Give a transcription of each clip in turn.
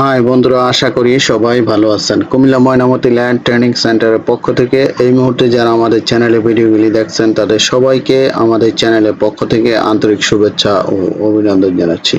High বন্ধুরা, আশা করি সবাই ভালো আছেন। কুমিল্লা ময়নামতি ল্যান্ড ট্রেনিং সেন্টারের পক্ষ থেকে এই মুহূর্তে যারা আমাদের চ্যানেলে ভিডিওগুলি দেখছেন, তাদের সবাইকে আমাদের চ্যানেলের পক্ষ থেকে আন্তরিক শুভেচ্ছা ও অভিনন্দন জানাচ্ছি।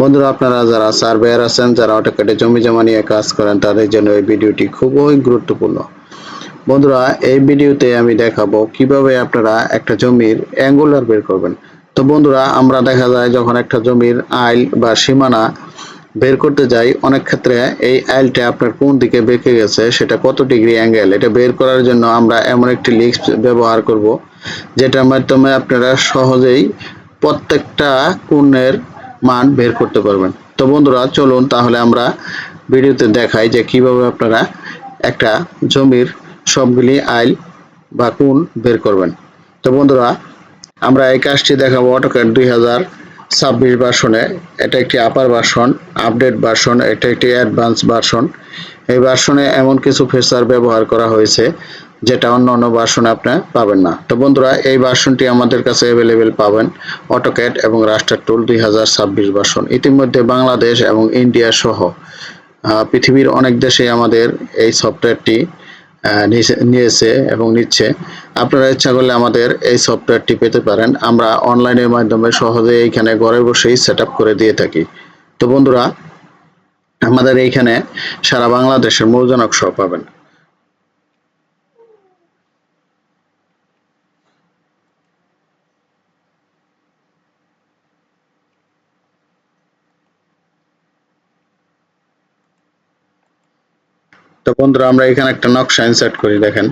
বন্ধুরা, আপনারা যারা সার্ভেয়ার আছেন, যারা অটোকেটে জমি জমা নিয়ে কাজ করেন, তাদের জন্য এই ভিডিওটি খুবই গুরুত্বপূর্ণ। বন্ধুরা, এই ভিডিওতে আমি দেখাবো কীভাবে আপনারা একটা জমির অ্যাঙ্গুলার বের করবেন। তো বন্ধুরা, আমরা দেখা যায় যখন একটা জমির আইল বা সীমানা বের করতে যাই, অনেক ক্ষেত্রে এই আইলটা আপনার কোন দিকে বেঁকে গেছে, সেটা কত ডিগ্রি অ্যাঙ্গেল এটা বের করার জন্য আমরা এমন একটি লিস্ট ব্যবহার করব, যেটার মাধ্যমে আপনারা সহজেই প্রত্যেকটা কোণের মান বের করতে পারবেন। তো বন্ধুরা, চলুন তাহলে আমরা ভিডিওতে দেখাই যে কীভাবে আপনারা একটা জমির সবগুলি আইল বা কোণ বের করবেন। তো বন্ধুরা, আমরা এই কাজটি দেখাবো অটোক্যাড দুই ছাব্বিশ ভার্সনে, এটা একটি আপার ভার্সন আপডেট ভার্সন এটা একটি অ্যাডভান্স ভার্সন এই ভার্সনে এমন কিছু ফিচার ব্যবহার করা হয়েছে, যেটা অন্য অন্য ভার্সনে আপনি পাবেন না। তো বন্ধুরা, এই ভার্সনটি আমাদের কাছে অ্যাভেলেবেল পাবেন অটোক্যাট এবং রাস্টার টুল দুই হাজার ছাব্বিশ ভার্সন ইতিমধ্যে বাংলাদেশ এবং ইন্ডিয়া সহ পৃথিবীর অনেক দেশে আমাদের এই সফটওয়্যারটি নিয়েছে এবং নিচ্ছে। আপনারা ইচ্ছা করলে আমাদের এই সফটওয়্যারটি পেতে পারেন। আমরা অনলাইনের মাধ্যমে সহজে এইখানে ঘরে বসেই সেট করে দিয়ে থাকি। তো বন্ধুরা, আমাদের এইখানে সারা বাংলাদেশের মৌজনক সহ পাবেন। তো বন্ধুরা, আমরা এখানে একটা নকশা ইনসার্ট করি, দেখেন।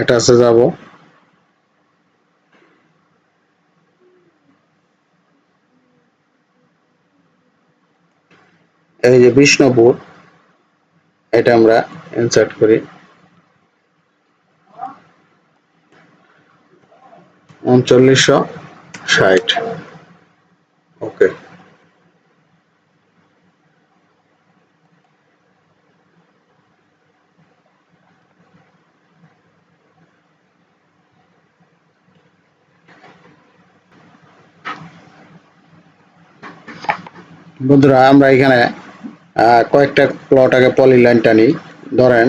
একটা আছে যাব। এই যে বিষ্ণুপুর, এটা আমরা ইনসার্ট করি। উনচল্লিশশো ষাট। বন্ধুরা, আমরা এখানে কয়েকটা প্লট আগে পলি লাইন টানি ধরেন,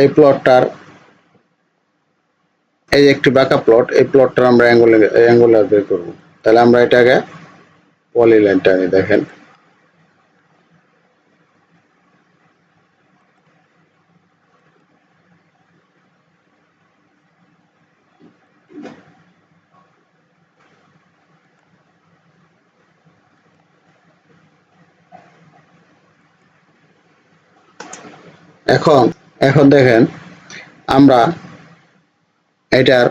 এই প্লটটার এই একটি বাঁকা প্লট এই প্লটটার আমরা অ্যাঙ্গুলার অ্যাঙ্গুলার বের করব। তাহলে আমরা এটাকে পলি লাইন টানি দেখেন। এখন এখন দেখেন, আমরা এটার,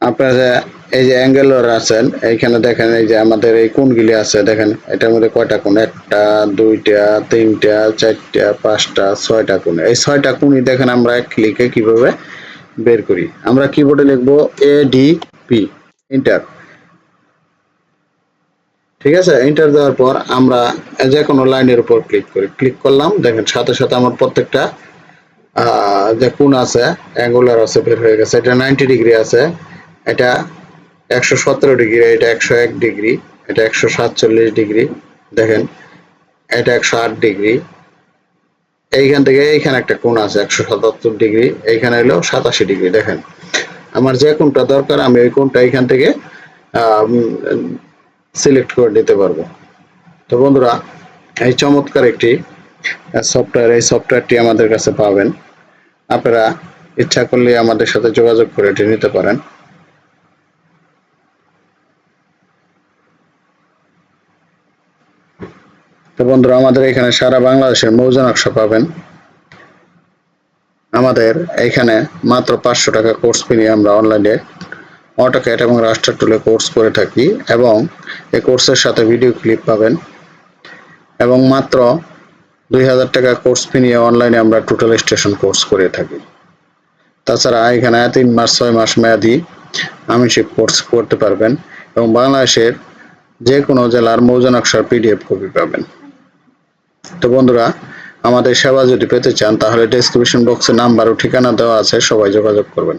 আপনার যে এই যে অ্যাঙ্গেলর আছেন, এইখানে দেখেন এই যে আমাদের এই কোনগুলি আছে, দেখেন, এটার মধ্যে কয়টা কোন একটা, দুইটা, তিনটা, চারটা, পাঁচটা, ছয়টা কোন এই ছয়টা কোণই দেখেন আমরা ক্লিকে কীভাবে বের করি। আমরা কিবোর্ডে লিখব এ ডি পি ইন্টার ঠিক আছে? এন্টার দেওয়ার পর আমরা যে কোনো লাইনের উপর ক্লিক করি। ক্লিক করলাম, দেখেন সাথে সাথে আমার প্রত্যেকটা যে কোন আছে অ্যাঙ্গুলার আছে, বের হয়ে গেছে। এটা নাইনটি ডিগ্রি আছে, এটা একশো সতেরো ডিগ্রি এটা একশো এক ডিগ্রি এটা একশো সাতচল্লিশ ডিগ্রি দেখেন, এটা একশো আট ডিগ্রি এইখান থেকে এইখানে একটা কোণ আছে, একশো সাতাত্তর ডিগ্রি এইখানে হলো সাতাশি ডিগ্রি দেখেন। আমার যে কোনটা দরকার, আমি ওই কোনটা এইখান থেকে সিলেক্ট করে নিতে পারব। তো বন্ধুরা, এই চমৎকার একটি সফটওয়্যার এই সফটওয়্যারটি আমাদের কাছে পাবেন। আপনারা ইচ্ছা করলে আমাদের সাথে যোগাযোগ করে এটি নিতে পারেন। তো বন্ধুরা, আমাদের এখানে সারা বাংলাদেশের মৌজা নকশা পাবেন। আমাদের এখানে মাত্র পাঁচশো টাকা কোর্স ফি নিয়ে আমরা অনলাইনে অটোক্যাট এবং রাস্টার টুলে কোর্স করে থাকি এবং এই কোর্সের সাথে ভিডিও ক্লিপ পাবেন। এবং মাত্র দুই হাজার টাকা কোর্স ফি নিয়ে অনলাইনে আমরা টোটাল স্টেশন কোর্স করে থাকি। তাছাড়া এখানে তিন মাস, ছয় মাস মেয়াদি আমিনশিপ কোর্স করতে পারবেন এবং বাংলাদেশের যে কোনো জেলার মৌজা নকশার পিডিএফ কপি পাবেন। তো বন্ধুরা, আমাদের সেবা যদি পেতে চান তাহলে ডেসক্রিপশন বক্সে নাম্বার ও ঠিকানা দেওয়া আছে, সবাই যোগাযোগ করবেন।